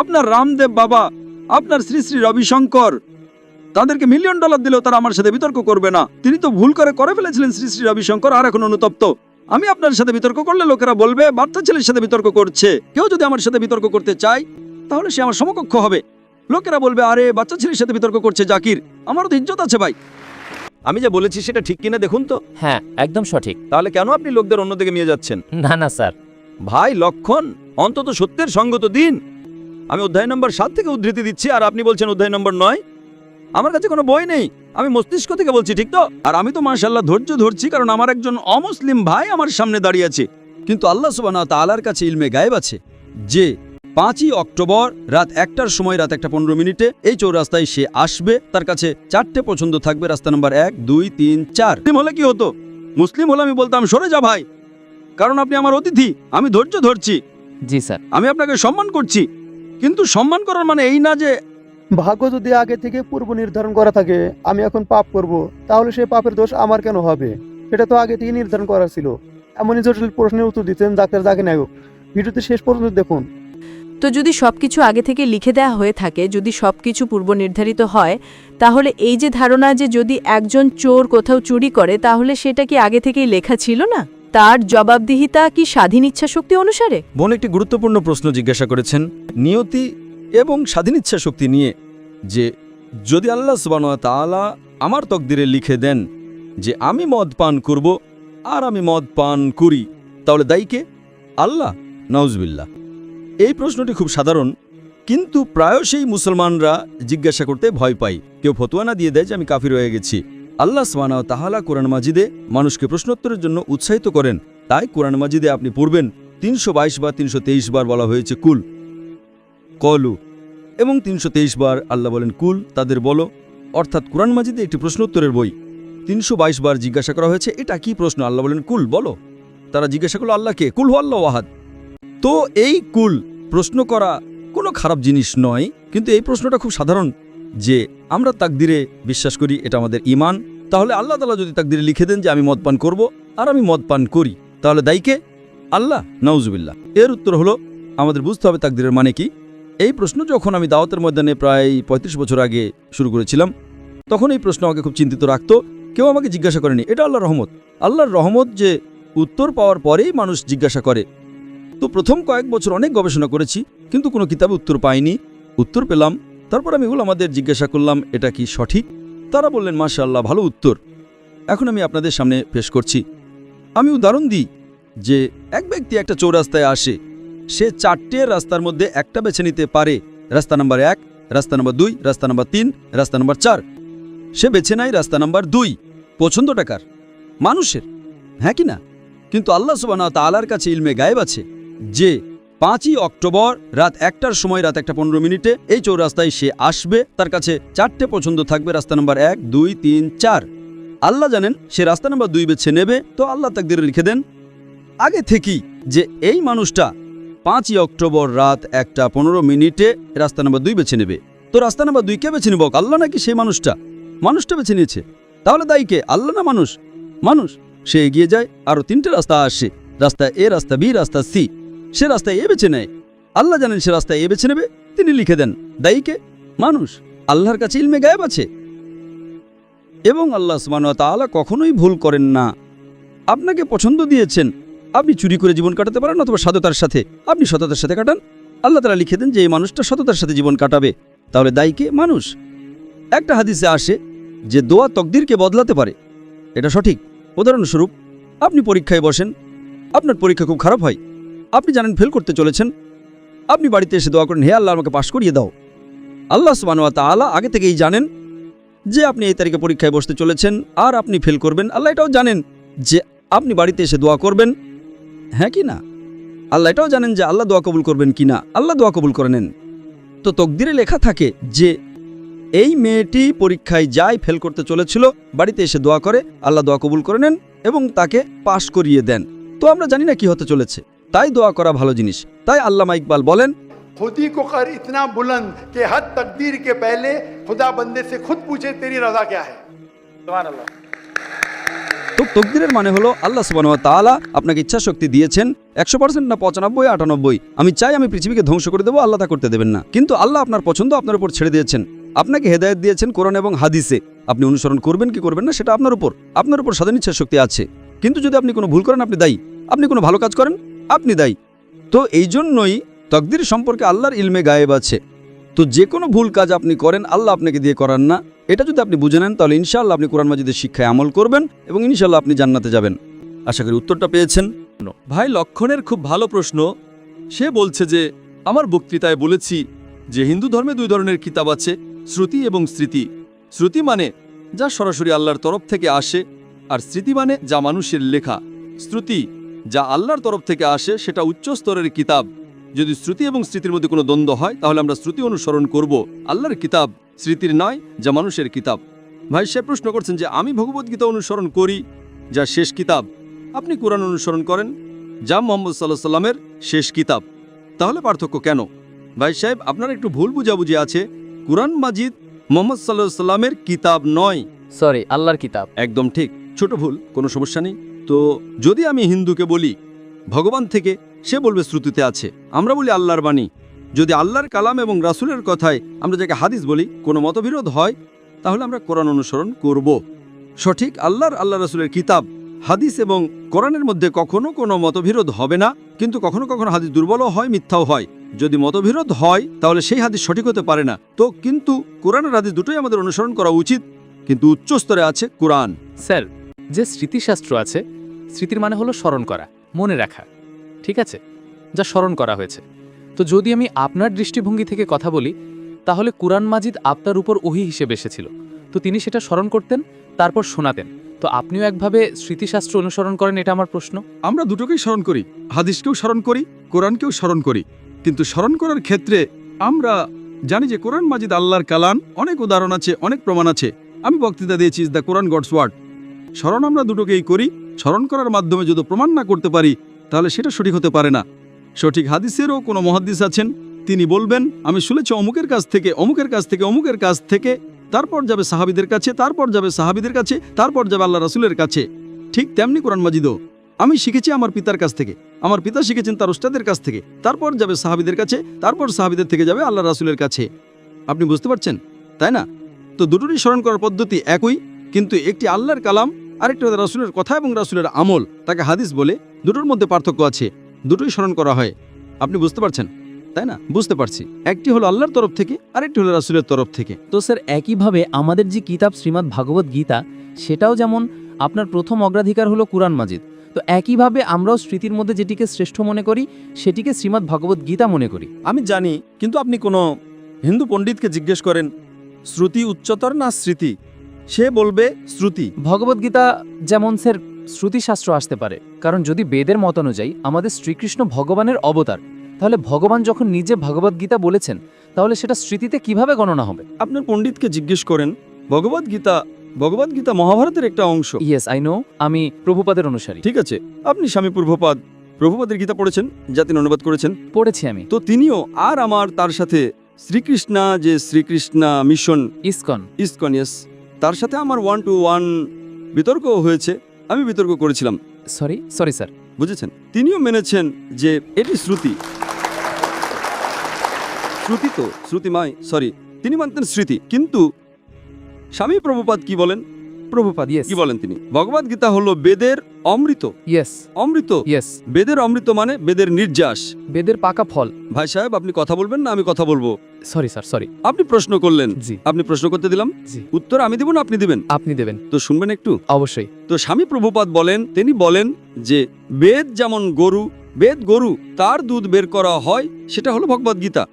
আপনার রামদেব বাবা আপনার শ্রী শ্রী রবিশঙ্কর তাদেরকে মিলিয়ন ডলার দিলেও তারা আমার সাথে বিতর্ক করবে না। তিনি তো ভুল করে করে ফেলেছিলেন শ্রী শ্রী রবিশঙ্কর আর এখন অনুতপ্ত। আমি আপনার সাথে বিতর্ক করলে লোকেরা বলবে বাচ্চা ছেলের সাথে বিতর্ক করছে। কেউ যদি আমার সাথে বিতর্ক করতে চায় তাহলে সে আমার সমকক্ষ হবে। লোকেরা বলবে আরে বাচ্চা ছেলের সাথে বিতর্ক করছে জাকির। আমারও তো ইজ্জত আছে ভাই। আমি যা বলেছি সেটা ঠিক কিনা দেখুন তো। হ্যাঁ একদম সঠিক। তাহলে কেন আপনি লোকদের অন্যদিকে নিয়ে যাচ্ছেন? না না স্যার। ভাই লক্ষণ অন্তত সত্যের সঙ্গত দিন। আমি অধ্যায় নম্বর সাত থেকে উদ্ধৃতি দিচ্ছি আর আপনি বলছেন অধ্যায় নম্বর নয়। আমার কাছে কোনো বই নেই। আমি মস্তিষ্ক থেকে বলছি ঠিক তো? আর আমি তো মাশাল্লাহ ধৈর্য ধরছি কারণ আমার একজন অমুসলিম ভাই আমার সামনে দাঁড়িয়ে আছে। কিন্তু আল্লাহ সুবাহ তালার কাছে ইলমে গায়েব আছে যে পাঁচই অক্টোবর রাত একটার সময় রাত একটা পনেরো মিনিটে এই চৌরাস্তায় সে আসবে। তার কাছে চারটে পছন্দ থাকবে রাস্তা নম্বর এক দুই তিন চার। মুসলিম হলে কি হতো? মুসলিম হলে আমি বলতাম সরে যা ভাই। কারণ আপনি আমার অতিথি আমি ধৈর্য ধরছি। জি স্যার। আমি আপনাকে সম্মান করছি। কিন্তু সম্মান করার মানে এই না যে ভাগ্য যদি আগে থেকে পূর্ব নির্ধারণ করা থাকে আমি এখন পাপ করব তাহলে সেই পাপের দোষ আমার কেন হবে? সেটা তো আগে থেকে নির্ধারণ করা ছিল। এমনই জটিল প্রশ্নের উত্তর দিতেন ডাক্তার জাকির নায়ক। ভিডিওতে শেষ পর্যন্ত দেখুন। তো যদি সব কিছু আগে থেকে লিখে দেওয়া হয়ে থাকে যদি সব কিছু পূর্ব নির্ধারিত হয় তাহলে এই যে ধারণা যে যদি একজন চোর কোথাও চুরি করে তাহলে সেটা কি আগে থেকেই লেখা ছিল না? তার জবাবদিহিতা কি স্বাধীন ইচ্ছা শক্তি অনুসারে? বোন একটি গুরুত্বপূর্ণ প্রশ্ন জিজ্ঞাসা করেছেন। নিয়তি এবং স্বাধীন ইচ্ছা শক্তি নিয়ে যে যদি আল্লাহ সুবান তাআলা আমার তকদিরে লিখে দেন যে আমি মদ পান করব আর আমি মদ পান করি, তাহলে দায়ী কে? আল্লাহ। নাউজবিল্লা এই প্রশ্নটি খুব সাধারণ, কিন্তু প্রায়শই মুসলমানরা জিজ্ঞাসা করতে ভয় পায়। কেউ ফতোয়া না দিয়ে দেয় যে আমি কাফির হয়ে গেছি। আল্লাহ সুবানা তাহালা কোরআন মাজিদে মানুষকে প্রশ্নোত্তরের জন্য উৎসাহিত করেন। তাই কোরআন মাজিদে আপনি পড়বেন তিনশো বাইশ বা তিনশো তেইশ বার বলা হয়েছে কুল। কলু। এবং তিনশো তেইশ বার আল্লাহ বলেন কুল, তাদের বলো। অর্থাৎ কোরআন মাজিদে একটি প্রশ্নোত্তরের বই। তিনশো বাইশ বার জিজ্ঞাসা করা হয়েছে, এটা কি প্রশ্ন? আল্লাহ বলেন, কুল, বলো। তারা জিজ্ঞাসা করল আল্লাহকে কুল আল্লাহ ওয়াহাদ। তো এই কুল প্রশ্ন করা কোনো খারাপ জিনিস নয়, কিন্তু এই প্রশ্নটা খুব সাধারণ। যে আমরা তাকদিরে বিশ্বাস করি, এটা আমাদের ইমান তাহলে আল্লাহ তালা যদি তাকদিরে লিখে দেন যে আমি মদ পান করব আর আমি মদ পান করি, তাহলে দায়ীকে আল্লাহ। নাউজুবিল্লাহ। এর উত্তর হলো, আমাদের বুঝতে হবে তাকদিরের মানে কি। এই প্রশ্ন যখন আমি দাওয়াতের ময়দানে প্রায় ৩৫ বছর আগে শুরু করেছিলাম, তখন এই প্রশ্ন আমাকে খুব চিন্তিত রাখতো। কেউ আমাকে জিজ্ঞাসা করেনি, এটা আল্লাহর রহমত? আল্লাহর রহমত যে উত্তর পাওয়ার পরেই মানুষ জিজ্ঞাসা করে। তো প্রথম কয়েক বছর অনেক গবেষণা করেছি, কিন্তু কোনো কিতাবে উত্তর পাইনি। উত্তর পেলাম তারপর আমি এগুলো আমাদের জিজ্ঞাসা করলাম, এটা কি সঠিক? তারা বললেন, মাশাআল্লাহ, ভালো উত্তর। এখন আমি আপনাদের সামনে পেশ করছি। আমি উদাহরণ দিই যে, এক ব্যক্তি একটা চৌরাস্তায় আসে, সে চারটে রাস্তার মধ্যে একটা বেছে নিতে পারে। রাস্তা নাম্বার এক, রাস্তা নাম্বার দুই, রাস্তা নাম্বার তিন, রাস্তা নাম্বার চার। সে বেছে নেয় রাস্তা নাম্বার দুই। পছন্দ টাকার মানুষের। হ্যাঁ কি না? কিন্তু আল্লাহ সুবানা তালার কাছে ইলমে গায়েব আছে যে পাঁচই অক্টোবর রাত একটার সময় রাত একটা পনেরো মিনিটে এই চৌরাস্তায় সে আসবে। তার কাছে চারটে পছন্দ থাকবে, রাস্তা নাম্বার এক, দুই, তিন, চার। আল্লাহ জানেন, সে রাস্তা নাম্বার দুই বেছে নেবে, তো আল্লাহ তাকদিরে লিখে দেন, আগে থেকেই যে এই মানুষটা পাঁচই অক্টোবর রাত একটা পনেরো মিনিটে রাস্তা নম্বর দুই বেছে নেবে। তো রাস্তা নাম্বার দুই কে বেছে নেব? আল্লাহ নাকি সেই মানুষটা? মানুষটা বেছে নিয়েছে। তাহলে দায়ী কে? আল্লাহ না মানুষ? মানুষ। সে এগিয়ে যায় আরও তিনটে রাস্তা আসে। রাস্তা এ, রাস্তা বি, রাস্তা সি। সে রাস্তায় এ বেছে নেয়। আল্লাহ জানেন সে রাস্তায় এ বেছে নেবে। তিনি লিখে দেন দায়ীকে মানুষ। আল্লাহর কাছে ইলমে গায়েব আছে। এবং আল্লাহ ওয়া কখনোই ভুল করেন না। আপনাকে পছন্দ দিয়েছেন। আপনি চুরি করে জীবন কাটাতে পারেন অথবা সততার সাথে। আপনি সততার সাথে কাটান। আল্লাহ তারা লিখে দেন যে এই মানুষটা সততার সাথে জীবন কাটাবে। তাহলে দায়ীকে মানুষ। একটা হাদিসে আসে যে দোয়া তকদিরকে বদলাতে পারে। এটা সঠিক। উদাহরণস্বরূপ, আপনি পরীক্ষায় বসেন। আপনার পরীক্ষা খুব খারাপ হয়। আপনি জানেন ফেল করতে চলেছেন। আপনি বাড়িতে এসে দোয়া করেন, হে আল্লাহ, আমাকে পাশ করিয়ে দাও। আল্লাহ সুবানুয়া তাআলা আগে থেকেই জানেন যে আপনি এই তারিখে পরীক্ষায় বসতে চলেছেন আর আপনি ফেল করবেন। আল্লাহ এটাও জানেন যে আপনি বাড়িতে এসে দোয়া করবেন। হ্যাঁ কি না? আল্লাহ এটাও জানেন যে আল্লাহ দোয়া কবুল করবেন কি না। আল্লাহ দোয়া কবুল করে নেন। তো তকদিরে লেখা থাকে যে এই মেয়েটি পরীক্ষায় যাই ফেল করতে চলেছিল, বাড়িতে এসে দোয়া করে, আল্লাহ দোয়া কবুল করে নেন এবং তাকে পাশ করিয়ে দেন। তো আমরা জানি না কি হতে চলেছে। তাই দোয়া করা ভালো জিনিস। তাই আল্লামা ইকবাল বলেন খুদি কো কর ইতনা বুলন্দ কে হদ তকদীর কে পহলে খুদা বন্দে সে খুদ পুছে তেরি রাজা ক্যা হ্যায় তো তকদিরের মানে হলো আল্লাহ সুবাহ তাআলা আপনাকে ইচ্ছা শক্তি দিয়েছেন একশো পার্সেন্ট না পঁচানব্বই আটানব্বই? আমি চাই আমি পৃথিবীকে ধ্বংস করে দেবো আল্লাহ তা করতে দেবেন না। কিন্তু আল্লাহ আপনার পছন্দ আপনার উপর ছেড়ে দিয়েছেন। আপনাকে হেদায়ত দিয়েছেন কোরআন এবং হাদিসে। আপনি অনুসরণ করবেন কি করবেন না সেটা আপনার উপর। আপনার উপর স্বাধীন ইচ্ছা শক্তি আছে। কিন্তু যদি আপনি কোনো ভুল করেন আপনি দায়ী। আপনি কোনো ভালো কাজ করেন আপনি দায়ী। তো এই জন্যই তকদির সম্পর্কে আল্লাহর ইলমে গায়েব আছে। তো যে কোনো ভুল কাজ আপনি করেন, আল্লাহ আপনাকে দিয়ে করান না। এটা যদি আপনি বুঝে নেন, তাহলে ইনশাআল্লাহ আপনি কোরআন মাজিদের শিক্ষায় আমল করবেন এবং ইনশাআল্লাহ আপনি জান্নাতে যাবেন। আশা করি উত্তরটা পেয়েছেন। ভাই, লক্ষণের খুব ভালো প্রশ্ন। সে বলছে যে, আমার বক্তৃতায় বলেছি যে হিন্দু ধর্মে দুই ধরনের কিতাব আছে, শ্রুতি এবং স্মৃতি। শ্রুতি মানে যা সরাসরি আল্লাহর তরফ থেকে আসে, আর স্মৃতি মানে যা মানুষের লেখা। শ্রুতি যা আল্লাহর তরফ থেকে আসে সেটা উচ্চ স্তরের কিতাব। যদি শ্রুতি এবং স্মৃতির মধ্যে কোনো দ্বন্দ্ব হয় তাহলে আমরা শ্রুতি অনুসরণ করব। আল্লাহর কিতাব স্মৃতির নয় যা মানুষের কিতাব। ভাই সে প্রশ্ন করছেন যে আমি ভগবদ্গীতা অনুসরণ করি যা শেষ কিতাব। আপনি কোরআন অনুসরণ করেন যা মোহাম্মদ সাল্লাহ সাল্লামের শেষ কিতাব। তাহলে পার্থক্য কেন? ভাই সাহেব আপনার একটু ভুল বুঝাবুঝি আছে। কোরআন মাজিদ মোহাম্মদ সাল্লাহ সাল্লামের কিতাব নয়। সরি আল্লাহর কিতাব। একদম ঠিক। ছোট ভুল কোনো সমস্যা নেই। তো যদি আমি হিন্দুকে বলি, ভগবান থেকে সে বলবে শ্রুতিতে আছে। আমরা বলি আল্লাহর বাণী। যদি আল্লাহর কালাম এবং রাসূলের কথায় আমরা যাকে হাদিস বলি, কোনো মতবিরোধ হয়, তাহলে আমরা কোরআন অনুসরণ করব। সঠিক আল্লাহর আল্লাহ রাসূলের কিতাব, হাদিস এবং কোরআনের মধ্যে কখনো কোনো মতবিরোধ হবে না, কিন্তু কখনো কখনো হাদিস দুর্বলও হয়, মিথ্যাও হয়। যদি মতবিরোধ হয়, তাহলে সেই হাদিস সঠিক হতে পারে না। তো কিন্তু কোরআনের হাদিস দুটোই আমাদের অনুসরণ করা উচিত, কিন্তু উচ্চ স্তরে আছে কোরআন। স্যার যে স্মৃতিশাস্ত্র আছে, স্মৃতির মানে হলো স্মরণ করা, মনে রাখা, ঠিক আছে? যা স্মরণ করা হয়েছে। তো যদি আমি আপনার দৃষ্টিভঙ্গি থেকে কথা বলি, তাহলে কুরআন মাজিদ আপনার উপর ওহি হিসেবে এসেছিল। তো তিনি সেটা স্মরণ করতেন, তারপর শোনাতেন। তো আপনিও একভাবে স্মৃতিশাস্ত্র অনুসরণ করেন, এটা আমার প্রশ্ন। আমরা দুটোকেই স্মরণ করি। হাদিসকেও স্মরণ করি, কোরআনকেও স্মরণ করি। কিন্তু স্মরণ করার ক্ষেত্রে আমরা জানি যে কোরআন মাজিদ আল্লাহর কালাম, অনেক উদাহরণ আছে, অনেক প্রমাণ আছে। আমি বক্তৃতা দিয়েছি দ্য কোরআন গডস ওয়ার্ড স্মরণ আমরা দুটোকেই করি। স্মরণ করার মাধ্যমে যদি প্রমাণ না করতে পারি, তাহলে সেটা সঠিক হতে পারে না। সঠিক হাদিসেরও কোনো মহাদিস আছেন, তিনি বলবেন, আমি শুনেছি অমুকের কাছ থেকে, অমুকের কাছ থেকে, অমুকের কাছ থেকে। তারপর যাবে সাহাবিদের কাছে, তারপর যাবে সাহাবিদের কাছে, তারপর যাবে আল্লাহ রাসুলের কাছে। ঠিক তেমনি কোরআন মাজিদও। আমি শিখেছি আমার পিতার কাছ থেকে, আমার পিতা শিখেছেন তার উস্তাদের কাছ থেকে। তারপর যাবে সাহাবিদের কাছে, তারপর সাহাবিদের থেকে যাবে আল্লাহ রাসুলের কাছে। আপনি বুঝতে পারছেন? তাই না? তো দুটোরই স্মরণ করার পদ্ধতি একই, কিন্তু একটি আল্লাহর কালাম আরেকটি হলো রাসুলের কথা এবং রাসুলের আমল তাকে হাদিস বলে দুটোর মধ্যে পার্থক্য আছে দুটোই স্মরণ করা হয়। আপনি বুঝতে পারছেন? তাই না? বুঝতে পারছি। একটি হলো আল্লাহর তরফ থেকে আরেকটি হলো রাসুলের তরফ থেকে। তো স্যার একইভাবে আমাদের যে কিতাব শ্রীমদ্ ভাগবত গীতা সেটাও যেমন আপনার প্রথম অগ্রাধিকার হলো কুরআন মাজিদ তো একইভাবে আমরাও স্মৃতির মধ্যে যেটিকে শ্রেষ্ঠ মনে করি সেটিকে শ্রীমদ্ ভাগবত গীতা মনে করি। আমি জানি কিন্তু আপনি কোনো হিন্দু পণ্ডিতকে জিজ্ঞেস করেন শ্রুতি উচ্চতর না স্মৃতি? সে বলবে শ্রুতি। ভগবদ গীতা যেমন স্যার শ্রুতিশাস্ত্র আসতে পারে কারণ যদি বেদের মত অনুযায়ী আমাদের শ্রীকৃষ্ণ ভগবানের অবতার তাহলে ভগবান যখন নিজে ভগবদ গীতা বলেছেন তাহলে সেটা স্মৃতিতে কীভাবে গণনা হবে? আপনার পণ্ডিতকে জিজ্ঞেস করেন ভগবদ গীতা ভগবদ গীতা মহাভারতের একটা অংশ। ইয়েস আই নো আমি প্রভুপাদের অনুসারী। ঠিক আছে আপনি স্বামী প্রভুপাদ প্রভুপাদের গীতা পড়েছেন যা তিনি অনুবাদ করেছেন। পড়েছি আমি। তো তিনিও আর আমার তার সাথে শ্রীকৃষ্ণা যে শ্রীকৃষ্ণা মিশন। ইসকন। ইসকনিয়াস তার সাথে আমার ওয়ান টু ওয়ান বিতর্ক হয়েছে আমি বিতর্ক করেছিলাম। সরি সরি স্যার বুঝেছেন? তিনিও মেনেছেন যে এটি শ্রুতি। শ্রুতি তো শ্রুতিমাই সরি তিনি মানতেন স্মৃতি কিন্তু স্বামী প্রভুপাদ কি বলেন? প্রভুপাদ Yes. কি বলেন তিনি? ভগবদ গীতা হলো বেদের অমৃত। ইয়েস অমৃত? ইয়েস বেদের অমৃত মানে বেদের নির্যাস। বেদের পাকা ফল। ভাই সাহেব আপনি কথা বলবেন না আমি কথা বলব। সরি স্যার সরি আপনি প্রশ্ন করলেন। জি। আপনি প্রশ্ন করতে দিলাম। জি। উত্তর আমি দেব না আপনি দিবেন। আপনি দেবেন। তো শুনবেন একটু? অবশ্যই। তো স্বামী প্রভুপাদ বলেন তিনি বলেন যে বেদ যেমন গরু বেদ গরু তার দুধ বের করা হয় সেটা হলো ভগবদ গীতা।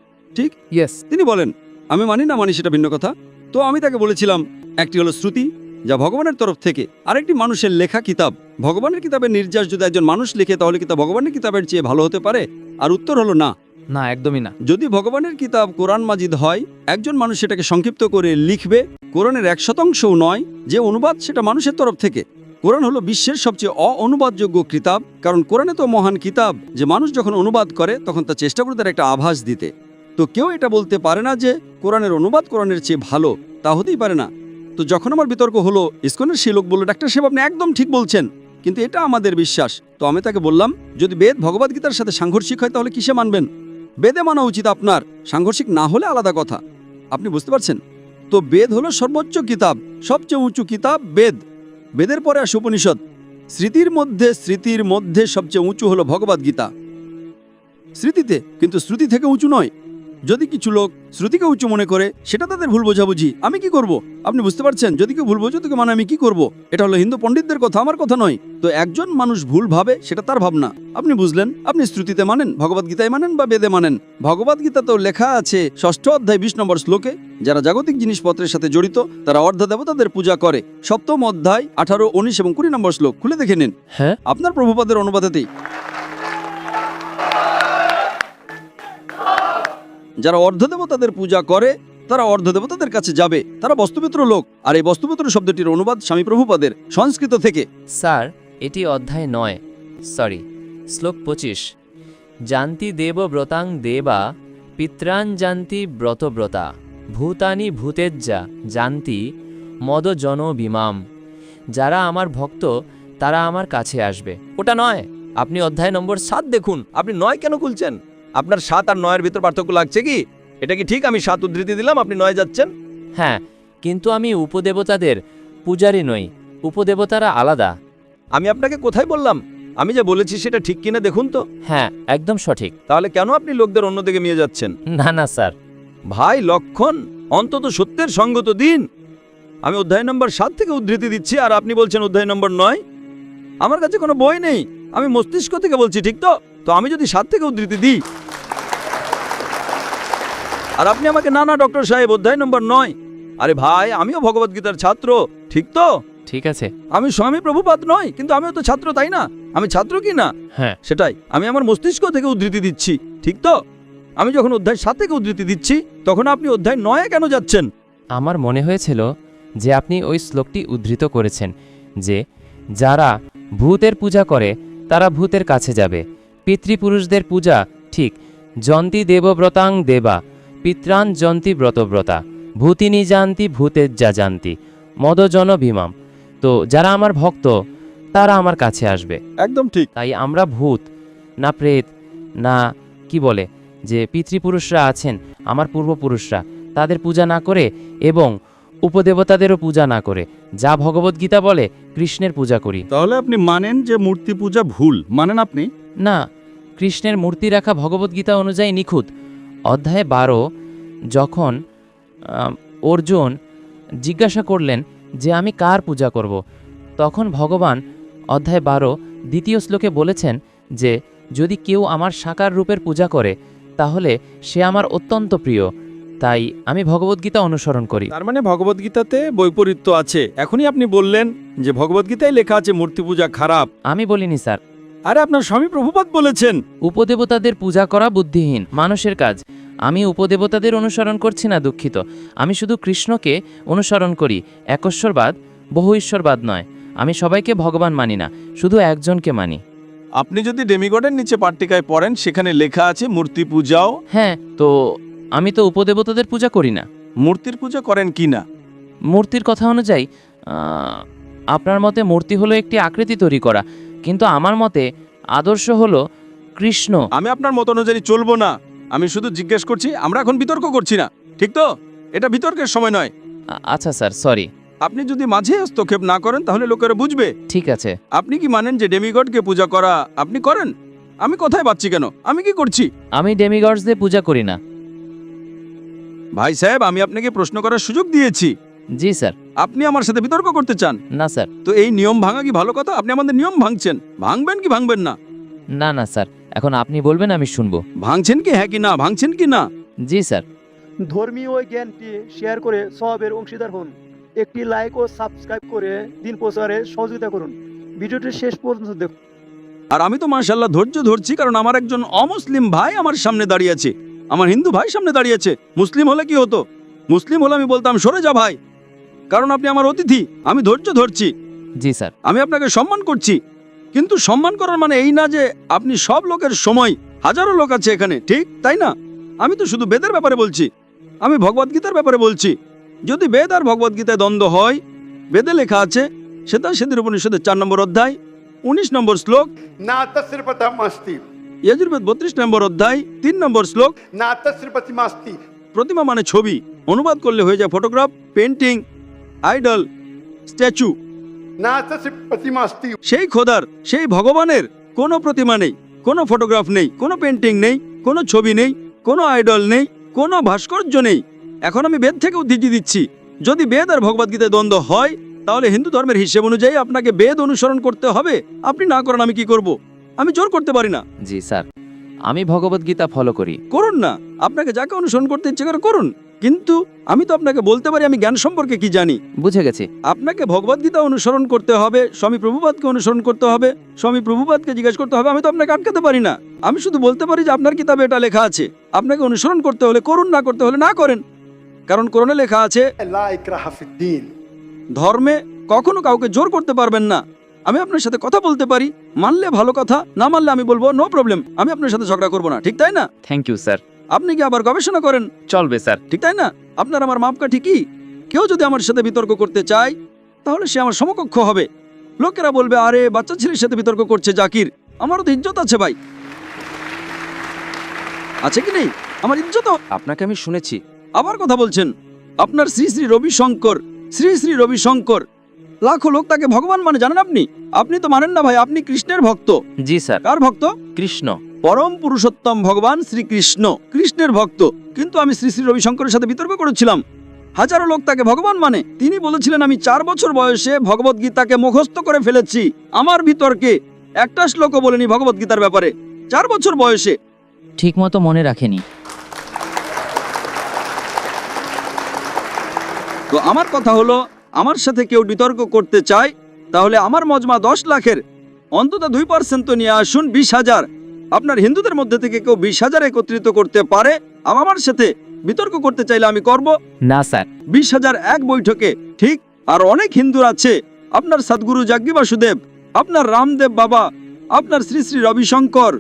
ইয়েস তিনি বলেন আমি মানি না মানি সেটা ভিন্ন কথা। তো আমি তাকে বলেছিলাম একটি হলো শ্রুতি যা ভগবানের তরফ থেকে আরেকটি মানুষের লেখা কিতাব। ভগবানের কিতাবের নির্যাস যদি একজন মানুষ লিখে তাহলে কিতাব ভগবানের কিতাবের চেয়ে ভালো হতে পারে? আর উত্তর হলো না। না, একদমই না। যদি ভগবানের কিতাব কোরআন মাজিদ হয়, একজন মানুষ সেটাকে সংক্ষিপ্ত করে লিখবে, কোরআনের এক শতাংশও নয়, যে অনুবাদ সেটা মানুষের তরফ থেকে। কোরআন হলো বিশ্বের সবচেয়ে অ-অনুবাদযোগ্য কিতাব, কারণ কোরআনে তো মহান কিতাব, যে মানুষ যখন অনুবাদ করে, তখন তা চেষ্টা করে তার একটা আভাস দিতে। তো কেউ এটা বলতে পারে না যে, কোরআনের অনুবাদ কোরআনের চেয়ে ভালো, তা হতেই পারে না। তো যখন আমার বিতর্ক হলো, ইসকনের সেই লোক বলল, ডাক্তার সাহেব, আপনি একদম ঠিক বলছেন। কিন্তু এটা আমাদের বিশ্বাস। তো আমি তাকে বললাম, যদি বেদ ভগবদ্গীতার সাথে সাংঘর্ষিক হয়, তাহলে কিসে মানবেন? বেদে মানা উচিত আপনার। সাংঘর্ষিক না হলে আলাদা কথা। আপনি বুঝতে পারছেন? তো বেদ হলো সর্বোচ্চ কিতাব, সবচেয়ে উঁচু কিতাব বেদ। বেদের পরে আসে উপনিষদ। স্মৃতির মধ্যে স্মৃতির মধ্যে সবচেয়ে উঁচু হলো ভগবদ্গীতা। স্মৃতিতে, কিন্তু শ্রুতি থেকে উঁচু নয়। যদি কিছু লোক শ্রুতিকে উঁচু মনে করে সেটা তাদের ভুল বোঝাবুঝি। আমি কি করব? আপনি বুঝতে পারছেন? যদি কেউ ভুল বোঝো তোকে মানে আমি কি করব? এটা হলো হিন্দু পণ্ডিতদের কথা আমার কথা নয়। তো একজন মানুষ ভুল ভাবে সেটা তার ভাবনা। আপনি বুঝলেন? আপনি শ্রুতিতে মানেন ভগবদ্গীতায় মানেন বা বেদে মানেন। ভগবদ্গীতাতেও লেখা আছে ষষ্ঠ অধ্যায় বিশ নম্বর শ্লোকে। যারা জাগতিক জিনিসপত্রের সাথে জড়িত তারা অর্ধ দেবতাদের পূজা করে। সপ্তম অধ্যায় আঠারো উনিশ এবং কুড়ি নম্বর শ্লোক। খুলে দেখে নিন। হ্যাঁ? আপনার প্রভুপাদের অনুবাদেতেই। যারা অর্ধদেবতাদের পূজা করে, তারা অর্ধদেবতাদের কাছে যাবে। তারা বস্তুপিত্র লোক। আর এই বস্তুপিত্র শব্দটির অনুবাদ স্বামী প্রভুপাদের সংস্কৃত থেকে। স্যার, এটি অধ্যায় নয়। সরি, শ্লোক পঁচিশ। জান্তি দেব ব্রতাং দেবা পিত্রাণ জান্তি ব্রতব্রতা ভূতানি ভূতেজ্জা, জান্তি মদ জন বিমাম যারা আমার ভক্ত, তারা আমার কাছে আসবে। ওটা নয়। আপনি অধ্যায় নম্বর সাত দেখুন। আপনি নয় কেন খুলছেন? আপনার সাত আর নয়ের ভিতর পার্থক্য লাগছে কি? এটা কি ঠিক? আমি সাত উদ্ধৃতি দিলাম আপনি নয় যাচ্ছেন। হ্যাঁ কিন্তু আমি উপদেবতাদের পূজারী নই উপদেবতারা আলাদা। আমি আপনাকে কোথায় বললাম? আমি যা বলেছি সেটা ঠিক কিনা দেখুন তো। হ্যাঁ একদম সঠিক। তাহলে কেন আপনি লোকদের অন্যদিকে নিয়ে যাচ্ছেন? না না স্যার। ভাই লক্ষণ অন্তত সত্যের সঙ্গত দিন। আমি অধ্যায় নম্বর সাত থেকে উদ্ধৃতি দিচ্ছি আর আপনি বলছেন অধ্যায় নম্বর নয়। আমার কাছে কোনো বই নেই। আমি মস্তিষ্ক থেকে বলছি ঠিক তো? তো আমি যদি সাত থেকে উদ্ধৃতি দিই। আর আপনি আমাকে না না ডক্টর সাহেব অধ্যায় নম্বর নয়। আরে ভাই আমিও ভগবদ্গীতার ছাত্র ঠিক তো? ঠিক আছে। আমি স্বামী প্রভুপাত নয় কিন্তু আমিও তো ছাত্র তাই না? আমি ছাত্র কি না? হ্যাঁ। সেটাই আমি আমার মস্তিষ্ক থেকে উদ্ধৃতি দিচ্ছি ঠিক তো? আমি যখন অধ্যায় সাত থেকে উদ্ধৃতি দিচ্ছি তখন আপনি অধ্যায় নয়ে কেন যাচ্ছেন? আমার মনে হয়েছিল যে আপনি ওই শ্লোকটি উদ্ধৃত করেছেন যে যারা ভূতের পূজা করে তারা ভূতের কাছে যাবে। পিতৃপুরুষদের পূজা ঠিক। জন্তি দেবব্রতাং দেবা। পিত্রাণ জন্তি ব্রতব্রতা। ভূতিনি জানতি ভূতের যা জানতি। মদজন ভীমাম তো যারা আমার ভক্ত তারা আমার কাছে আসবে। একদম ঠিক। তাই আমরা ভূত না প্রেত না কি বলে যে পিতৃপুরুষরা আছেন আমার পূর্বপুরুষরা তাদের পূজা না করে এবং উপদেবতাদেরও পূজা না করে যা ভগবদ্গীতা বলে কৃষ্ণের পূজা করি। তাহলে আপনি মানেন যে মূর্তি পূজা ভুল মানেন আপনি? না কৃষ্ণের মূর্তি রাখা ভগবদ্গীতা অনুযায়ী নিখুঁত। অধ্যায় বারো যখন অর্জুন জিজ্ঞাসা করলেন যে আমি কার পূজা করব তখন ভগবান অধ্যায় বারো দ্বিতীয় শ্লোকে বলেছেন যে যদি কেউ আমার সাকার রূপের পূজা করে তাহলে সে আমার অত্যন্ত প্রিয়। তাই আমি ভগবদ্গীতা অনুসরণ করি। তার মানে ভগবদ্গীতাতে বৈপরীত্য আছে। এখনই আপনি বললেন যে ভগবদ্গীতায় লেখা আছে মূর্তি পূজা খারাপ। আমি বলিনি স্যার। আরে আপনার স্বামী প্রভুপাত বলেছেন। উপদেবতাদের পূজা করা বুদ্ধিহীন মানুষের কাজ। আমি উপদেবতাদের অনুসরণ করছি না দুঃখিত। আমি শুধু কৃষ্ণকে অনুসরণ করি একশ্বরবাদ বহু ঈশ্বরবাদ নয়। আমি সবাইকে ভগবান মানি না শুধু একজনকে মানি। আপনি যদি ডেমিগডের নিচে পাট্টিকায় পড়েন সেখানে লেখা আছে মূর্তি পূজাও। হ্যাঁ তো আমি তো উপদেবতাদের পূজা করি না। মূর্তির পূজা করেন কি না? মূর্তির কথা অনুযায়ী আপনার মতে মূর্তি হলো একটি আকৃতি তৈরি করা কিন্তু আমার মতে আদর্শ হলো কৃষ্ণ। আমি আপনার মত অনুযায়ী চলবো না। আমি শুধু জিজ্ঞেস করছি আমরা এখন বিতর্ক করছি না। ঠিক তো? এটা বিতর্কের সময় নয়। আচ্ছা স্যার সরি। আপনি যদি মাঝে হস্তক্ষেপ না করেন তাহলে লোকেরা বুঝবে। ঠিক আছে। আপনি কি মানেন যে ডেমিগডকে পূজা করা আপনি করেন? আমি কোথায় পাচ্ছি কেন? আমি কি করছি? আমি ডেমিগডসদের পূজা করি না। ভাই সাহেব আমি আপনাকে প্রশ্ন করার সুযোগ দিয়েছি। জি স্যার। আপনি আমার সাথে বিতর্ক করতে চান? না স্যার। তো এই নিয়ম ভাঙা কি ভালো কথা? আপনি আমাদের নিয়ম ভাঙছেন। ভাঙবেন কি ভাঙবেন না? না না স্যার। এখন আপনি বলবেন আমি শুনব। ভাঙছেন কি? হ্যাঁ কি না? ভাঙছেন কি না? জি স্যার। ধর্মীয় ওই জ্ঞানটি শেয়ার করে সবের অংশীদার হন। একটি লাইক ও সাবস্ক্রাইব করে দিন প্রচারে সহযোগিতা করুন। ভিডিওটি শেষ পর্যন্ত দেখুন। আর আমি তো মাশাল্লাহ ধৈর্য ধরছি কারণ আমার একজন অমুসলিম ভাই আমার সামনে দাঁড়িয়ে আছে। আমার হিন্দু ভাই সামনে দাঁড়িয়েছে। মুসলিম হলে কি হতো? মুসলিম হলে আমি বলতাম সরে যা ভাই। কারণ আপনি আমার অতিথি আমি ধৈর্য ধরছি। জি স্যার। আমি আপনাকে সম্মান করছি। কিন্তু সম্মান করার মানে এই না যে আপনি সব লোকের সময় হাজারো লোক আছে এখানে ঠিক? তাই না? আমি তো শুধু বেদের ব্যাপারে বলছি। আমি ভগবদ্গীতার ব্যাপারে বলছি। যদি বেদ আর ভগবদ্গীতায় দ্বন্দ্ব হয় বেদে লেখা আছে সেটা সেদিন উপনিষদের চার নম্বর অধ্যায় উনিশ নম্বর শ্লোক। না তা ইয়াজুর্বেদ বত্রিশ নম্বর অধ্যায় তিন নম্বর শ্লোক। প্রতিমা মানে ছবি। অনুবাদ করলে হয়ে যায় ফটোগ্রাফ পেন্টিং আইডল স্ট্যাচু। সেই খোদার সেই ভগবানের কোনো প্রতিমা নেই কোনো ফটোগ্রাফ নেই কোনো পেন্টিং নেই কোনো ছবি নেই কোনো আইডল নেই কোনো ভাস্কর্য নেই। এখন আমি বেদ থেকে উদ্ধৃতি দিচ্ছি। যদি বেদ আর ভগবদ্গীতায় দ্বন্দ্ব হয় তাহলে হিন্দু ধর্মের হিসেব অনুযায়ী আপনাকে বেদ অনুসরণ করতে হবে। আপনি না করেন আমি কি করব? আমি জোর করতে পারি না। জি স্যার। আমি ভগবদ্গীতা ফলো করি। করুন না। আপনাকে যাকে অনুসরণ করতে ইচ্ছে করে করুন। কিন্তু আমি তো আপনাকে বলতে পারি আমি জ্ঞান সম্পর্কে কি জানি। বুঝে গেছি। আপনাকে ভগবদ্গীতা অনুসরণ করতে হবে স্বামী প্রভুপাদকে অনুসরণ করতে হবে স্বামী প্রভুপাদকে জিজ্ঞেস করতে হবে আমি তো আপনাকে আটকাতে পারি না। আমি শুধু বলতে পারি যে আপনার কিতাবে এটা লেখা আছে। আপনাকে অনুসরণ করতে হলে করুন না করতে হলে না করেন। কারণ করোনা লেখা আছে ধর্মে কখনো কাউকে জোর করতে পারবেন না। আমি আপনার সাথে কথা বলতে পারি। মানলে ভালো কথা না মানলে আমি বলব নো প্রবলেম আমি আপনার সাথে ঝগড়া করব না ঠিক তাই না? থ্যাংক ইউ স্যার আপনি কি আবার গবেষণা করেন? চলবে স্যার ঠিক তাই না? আপনার আমার মাপকাঠি কি? কেউ যদি আমার সাথে বিতর্ক করতে চায় তাহলে সে আমার সমকক্ষ হবে। লোকেরা বলবে আরে বাচ্চা ছেলের সাথে বিতর্ক করছে জাকির। আমারও তো ইজ্জত আছে ভাই। আছে কি নেই? আমার ইজ্জত? আপনাকে আমি শুনেছি। আবার কথা বলছেন। আপনার শ্রী শ্রী রবিশঙ্কর শ্রী শ্রী রবিশঙ্কর। লাখো লোক তাকে ভগবান মানে জানেন আপনি? আপনি তো মানেন না ভাই আপনি কৃষ্ণের ভক্ত। জি স্যার। কার ভক্ত? কৃষ্ণ। পরম পুরুষোত্তম ভগবান শ্রীকৃষ্ণ। কৃষ্ণের ভক্ত। কিন্তু আমি শ্রী শ্রী রবিশঙ্করের সাথে বিতর্ক করেছিলাম। হাজারো লোক তাকে ভগবান মানে। তিনি বলেছিলেন আমি চার বছর বয়সে ভগবত গীতাকে মুখস্থ করে ফেলেছি। আমার বিতর্কে একটা শ্লোকও বলেনি ভগবত গীতার ব্যাপারে। চার বছর বয়সে। ঠিকমতো মনে রাখেনি। তো আমার কথা হলো আমার সাথে কেউ বিতর্ক করতে চায় তাহলে আমার মজমা দশ লাখের। অন্তত দুই পার্সেন্ট তো নিয়ে আসুন বিশ হাজার। আপনার হিন্দুদের মধ্যে থেকে কেউ বিশ হাজার একত্রিত করতে পারে আমার সাথে বিতর্ক করতে চাইলে আমি করব। না স্যার। বিশ হাজার এক বৈঠকে ঠিক আর অনেক হিন্দুর আছে। আপনার সদ্গুরু জাগ্গি বাসুদেব আপনার রামদেব বাবা আপনার শ্রী শ্রী রবিশঙ্কর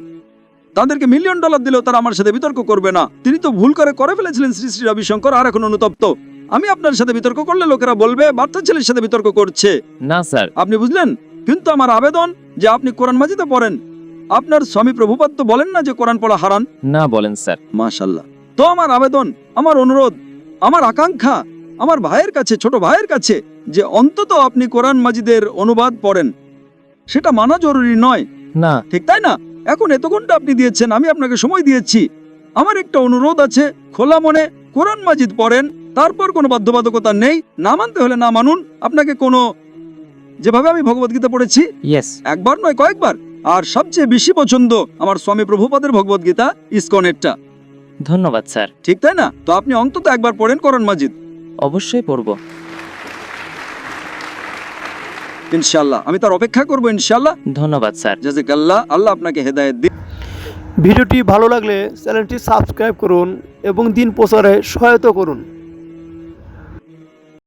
তাদেরকে মিলিয়ন ডলার দিলেও তারা আমার সাথে বিতর্ক করবে না। তিনি তো ভুল করে করে ফেলেছিলেন শ্রী শ্রী রবিশঙ্কর আর এখন অনুতপ্ত। আমি আপনার সাথে বিতর্ক করলে লোকেরা বলবে বাচ্চা ছেলের সাথে বিতর্ক করছে। না স্যার। আপনি বুঝলেন? কিন্তু আমার আবেদন যে আপনি কোরআন মাজিদে পড়েন আপনার স্বামী প্রভুপাত তো বলেন না যে কোরআন পড়া হারান না বলেন স্যার। মাশাল্লাহ তো আমার আবেদন আমার অনুরোধ আমার আকাঙ্ক্ষা আমার ভাইয়ের কাছে ছোট ভাইয়ের কাছে যে অন্তত আপনি কোরআন মাজিদের অনুবাদ পড়েন সেটা মানা জরুরি নয়। না। ঠিক তাই না? এখন এত ঘণ্টা আপনি দিয়েছেন আমি আপনাকে সময় দিয়েছি। আমার একটা অনুরোধ আছে খোলা মনে কোরআন মাজিদ পড়েন তারপর কোনো বাধ্যবাধকতা নেই না মানতে হলে না মানুন। আপনাকে কোনো যেভাবে আমি ভগবদ্গীতা পড়েছি ইয়েস একবার নয় কয়েকবার। আর সবচেয়ে বেশি পছন্দ আমার স্বামী প্রভুপাদের ভগবদ্গীতা ইসকনেরটা। ধন্যবাদ স্যার। ঠিক তাই না? তো আপনি অন্তত একবার পড়েন কোরআন মাজিদ। অবশ্যই পড়ব। ইনশাল্লাহ আমি তার অপেক্ষা করব ইনশাল্লাহ ধন্যবাদ স্যার। জাজাকাল্লাহ আল্লাহ আপনাকে হেদায়েত দিন ভিডিওটি ভালো লাগলে চ্যানেলটি সাবস্ক্রাইব করুন এবং দিন প্রচারে সহায়তা করুন।